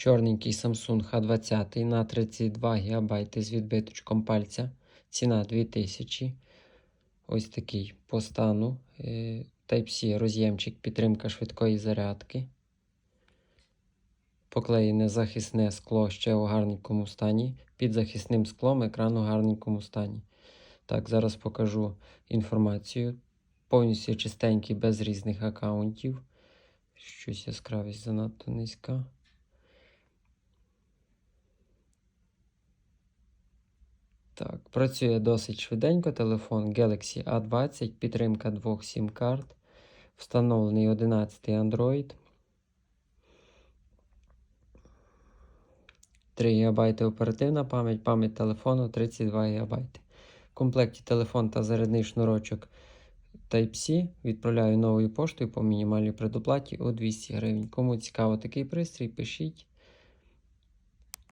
Чорненький Samsung H20 на 32 ГБ з відбиточком пальця. Ціна 2000. Ось такий по стану. Е, Type-C роз'ємчик, підтримка швидкої зарядки. Поклеєне захисне скло ще у гарненькому стані. Під захисним склом екран у гарненькому стані. Так, зараз покажу інформацію. Повністю чистенький, без різних аккаунтів. Щось яскравість занадто низька. Так, працює досить швиденько. Телефон Galaxy A20, підтримка двох SIM-карт. Встановлений 11 Android. 3 ГБ оперативна пам'ять, пам'ять телефону 32 ГБ. В комплекті телефон та зарядний шнурочок Type-C. Відправляю новою поштою по мінімальній предоплаті у 200 гривень. Кому цікаво такий пристрій, пишіть.